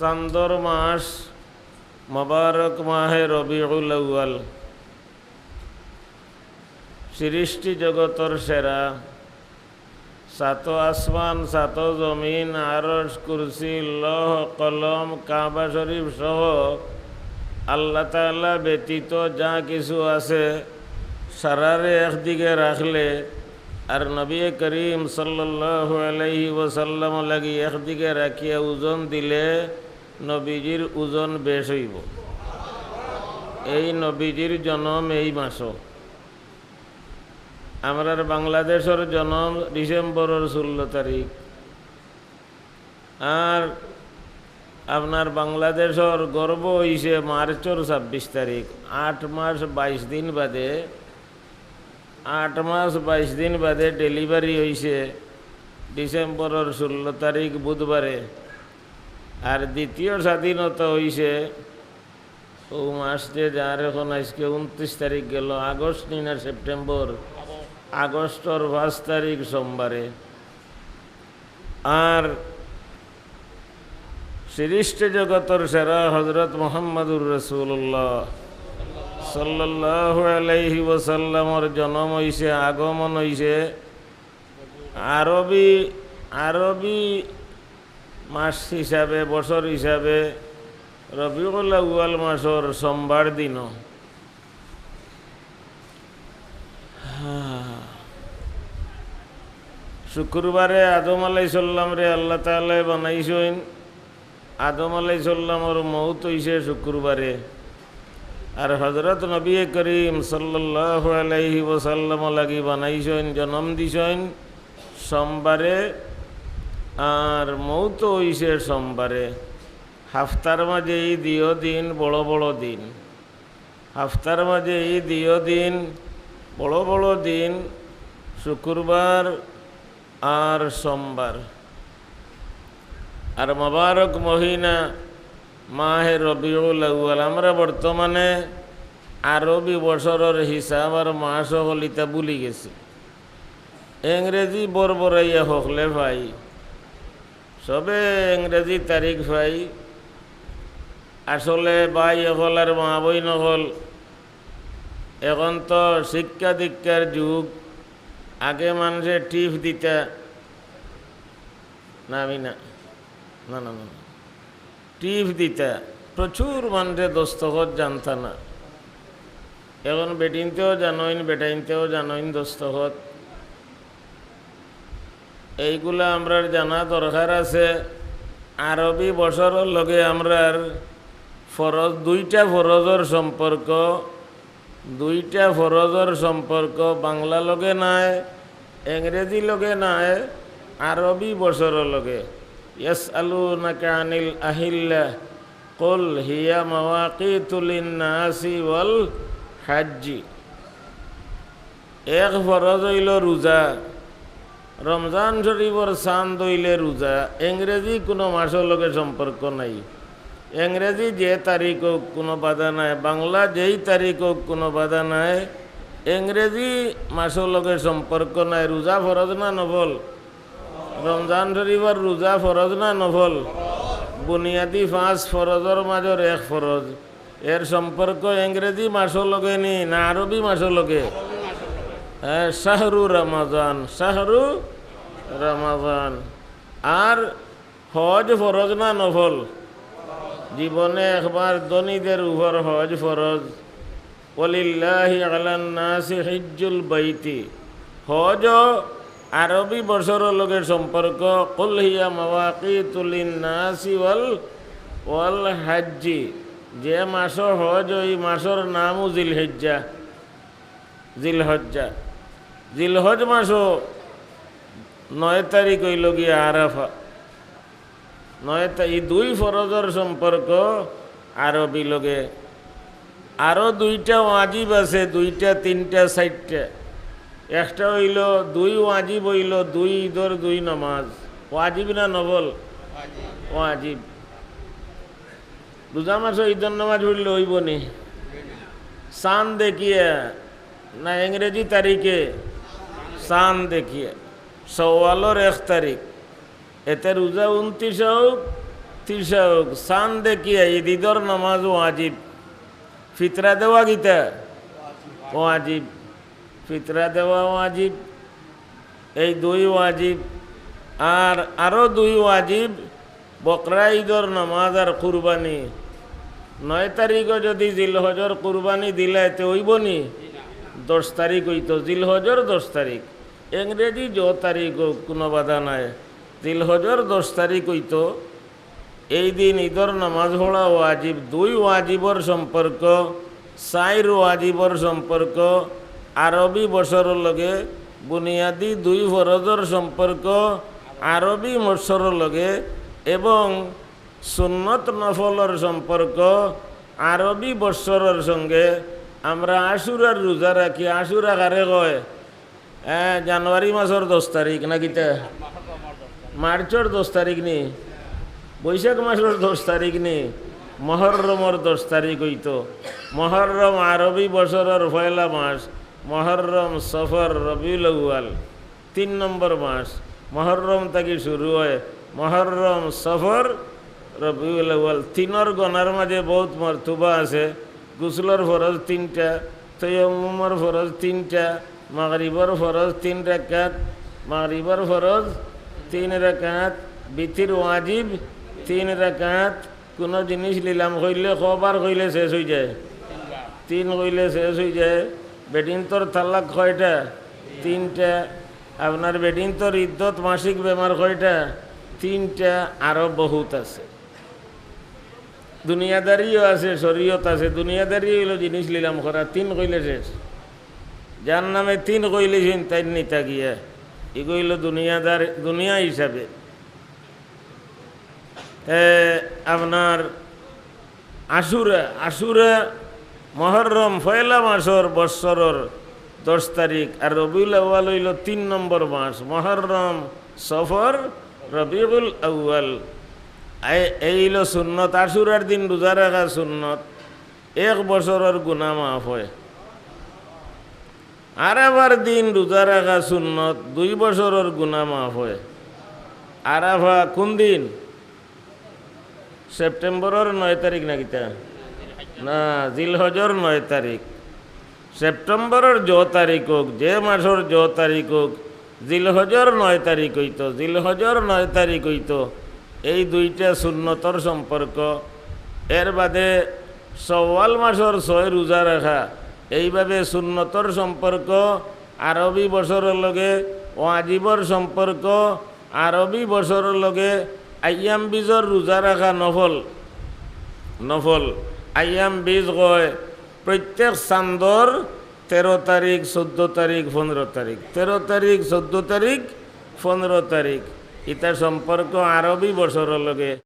চান্দর মাস মোবারক মাহে রবিউল আউয়াল। সৃষ্টি জগতর সেরা। সাত আসমান, সাত জমিন আরস কুরসি, লহ, কলম, কাবা শরীফ সহ আল্লাহ তাল্লাহ ব্যতীত যা কিছু আছে সারারে একদিকে রাখলে আর নবী করিম সাল্লাল্লাহু আলাইহি ওসাল্লাম লাগি একদিকে রাখিয়া ওজন দিলে নবীজির ওজন বেশ হইব। এই নবীজির জন্ম এই মাসও। আমরার বাংলাদেশের জন্ম ডিসেম্বরের ষোলো তারিখ। আর আপনার বাংলাদেশের গর্ব হইছে মার্চর ছাব্বিশ তারিখ। আট মাস বাইশ দিন বাদে, আট মাস বাইশ দিন বাদে ডেলিভারি হয়েছে ডিসেম্বরের ষোলো তারিখ বুধবারে। আর দ্বিতীয় স্বাধীনতা হয়েছে ও মাস যে যার এখন আজকে উনত্রিশ তারিখ গেল, আগস্ট নি না সেপ্টেম্বর। আগস্টর পাঁচ তারিখ সোমবারে। আর সৃষ্টি জগতর সেরা হজরত মোহাম্মদুর রসুল্লাহ সাল্লাল্লাহু আলাইহি ওসাল্লামর জন্ম হইছে, আগমন হইছে। আরবি আরবি মাস হিসাবে, বছর হিসাবে, রবিউল আউয়াল মাসর সোমবার দিন। শুক্রবারে আদম আলাই সাল্লাম রে আল্লাহ তালাই বানাইছেন। আদম আলাই সাল্লামর মৌত হইছে শুক্রবারে। আর হজরত নবী করিম সাল্লাহ আলাইহি ওসাল্লাম লাগি বানাইছেন, জন্ম দিছেন সোমবারে আর মৌত হইছে সোমবারে। হাফতার মাঝে এই দিও দিন, বড় বড় দিন। হাফতার মাঝে এই দিও দিন, বড় বড় দিন, শুক্রবার আর সোমবার। আর মোবারক মহিনা মাহে রবিউল আউয়াল। আমরা বর্তমানে আরবি বছরের হিসাব আর মাস হলিতা ভুলি গেছি। ইংরেজি বরবরাইয়া হকলে ভাই। সবে ইংরেজি তারিখ ভাই। আসলে বাই হল আর মা বই নহল এখন তো শিক্ষা দীক্ষার যুগ। আগে মানুষে টিপ দিতা। না, আমি না। না না না টিপ দিতা। প্রচুর মানুষে দস্তখত জানতা না এখন বেটিনতেও জানইন, বেটাইনতেও জানইন দস্তখত। এইগুলা আমরার জানা দরকার আছে। আরবি বছরের লগে আমরার ফরজ, দুইটা ফরজর সম্পর্ক, দুইটা ফরজর সম্পর্ক বাংলা লগে নাই, ইংরেজি লগে নাই, আরবি বছরের লগে। ইয়াস আলু নাকানিল আহিল্লা, কল হিয়া মাওয়াকিতুলিন নাসি ওয়াল হাজ্জি। এক ফরজ হইল রোজা। রমজান শরীফর চান দইলে রোজা, ইংরেজি কোনো মাসের লগে সম্পর্ক নাই। ইংরেজি যে তারিখ হোক কোনো বাধা নাই, বাংলা যেই তারিখ হোক কোনো বাধা নাই। ইংরেজি মাসের লগে সম্পর্ক নাই, রোজা ফরজ না নভল রমজান শরীফর রোজা ফরজ না নভল বুনিয়াদী পাঁচ ফরজর মাজর এক ফরজ। এর সম্পর্ক ইংরেজি মাসের লগে নি না আরবি মাসের লগে? শাহরু রমাজান শাহরু রমাজান। আর হজ ফরজ না নফল? জীবনে একবার ধনীদের উপর হজ ফরজ। ওলিল্লাহি আলান্নাসি হিজ্জুল বাইতি। হজ আরবি বছরের লোকের সম্পর্ক। কলহিয়া মাওয়াকি তুলিন নাসি ওয়াল ওয়াল হাজ্জি। যে মাস হজ, ওই মাসের নামও জিল হেজ্জা জিলহজ্জা। জিলহজ মাসও নয় তারিখ হইল গিয়া আরাফা। নয় এই দুই ফরজর সম্পর্ক আরবি লগে আরও দুইটা ওয়াজিব আছে দুইটা তিনটা চারটা। একটা হইল দুই ওয়াজিব হইল দুই ঈদর দুই নমাজ। ওয়াজিব না নবল? ওয়াজিব। রোজা মাসও ঈদর নমাজ হইল হইব নি? চান দেখিয়া না ইংরেজি তারিখে চান দেখিয়ে। সওয়ালোর এক তারিখ। এতে রোজা উনত্রিশ হোক তিসাউক সান দেখিয়া ঈদ ঈদর নামাজ ওয়াজিব। ফিতরা দেওয়া গীতা ওয়াজিব। ফিতরা দেওয়া ওয়াজিব। এই দুই ওয়াজিব। আর আরও দুই ওয়াজিব, বকরা ঈদর নামাজ আর কুরবানি। নয় তারিখও যদি জিল জিলহজর কুরবানি দিলে তে হইবনি। দশ তারিখ হইতো, জিলহজর দশ তারিখ। ইংরেজি য তারিখ কোনো বাধা নাই। জিলহজর দশ তারিখ হইতো। এই দিন ঈদর নামাজ পড়া ওয়াজিব, দুই ওয়াজিবর সম্পর্ক চাইর ওয়াজিবর সম্পর্ক, আরবি বছরের লগে বুনিয়াদি দুই ফরজর সম্পর্ক, আরবি বছরের লগে এবং সুন্নত নফলর সম্পর্ক, আরবি বৎসরের সঙ্গে আমরা আশুরার রোজা রাখি, আশুরা কারে কয়? জানুয়ারি মাসের দশ তারিখ না কিতা মার্চের দশ তারিখ নি? বৈশাখ মাসের দশ তারিখ নি? মহরমর দশ তারিখ হইতো মহরম আরবি বছরের পয়লা মাস মহরম সফর রবিউল আউয়াল তিন নম্বর মাস মহরম থেকে শুরু হয়। মহরম সফর রবিউল আউয়াল তিনর গণার মাঝে বহুত মর্তুবা আছে। গুসলর ফরজ তিনটা তৈয়মুমর ফরজ তিনটা মাগরিবর ফরজ তিন রাকাত, মাগরিবর ফরজ তিন রাকাত বিথির ওয়াজিব তিন রাকাত। কোনো জিনিস নিলাম কইলে কবার কইলে শেষ হয়ে যায়। তিন কইলে শেষ হয়ে যায়। বেডিন্তর তালাক কয়টা? তিনটা। আপনার বেডিন্তর ইদ্যত মাসিক বেমার কয়টা? তিনটা। আরও বহুত আছে। দুনিয়াদারিও আছে, শরীয়ত আছে। দুনিয়াদারি হইল জিনিস নিলাম করা, তিন কইলে শেষ। যার নামে তিন কইলেছেন তাই নিতা গিয়া। এগুলো দুনিয়াদার দুনিয়া হিসাবে। আপনার আশুরা আশুরা মহরম ফয়লা মাসর বৎসরর দশ তারিখ আর রবিউল আউ্য়াল হইল তিন নম্বর মাস। মহরম, সফর, রবিউল আউ্য়াল। এই- এই হইল সুন্নত। আশুরার দিন রোজা রাখা সুন্নত। এক বছরের গুণা মাফ হয়। আর আবার দিন রোজা রাখা সুন্নত, দুই বছরের গুণা মাফ হয়। আরাফা কোন দিন? সেপ্টেম্বরের নয় তারিখ নাকি তা? না, জিলহজর নয় তারিখ। সেপ্টেম্বরের জ তারিখ হোক, যে মাসের জ তারিখ হোক, জিলহজর নয় তারিখ হইতো, জিলহজর নয় তারিখ হইতো। এই দুইটা শূন্যতর সম্পর্ক। এর বাদে সওয়াল মাসের ছয় রোজা রাখা এইভাবে শূন্যতর সম্পর্ক, আরবি বছরের লগে ও আজীবর সম্পর্ক, আরবি বছরের লগে আয়াম বীজর রোজা রাখা নফল। নফল। আয়াম বীজ কয়, প্রত্যেক চান্দর তেরো তারিখ চোদ্দ তারিখ পনেরো তারিখ তেরো তারিখ চোদ্দ তারিখ পনেরো তারিখ ইটা সম্পর্ক আরবি বছরের লগে।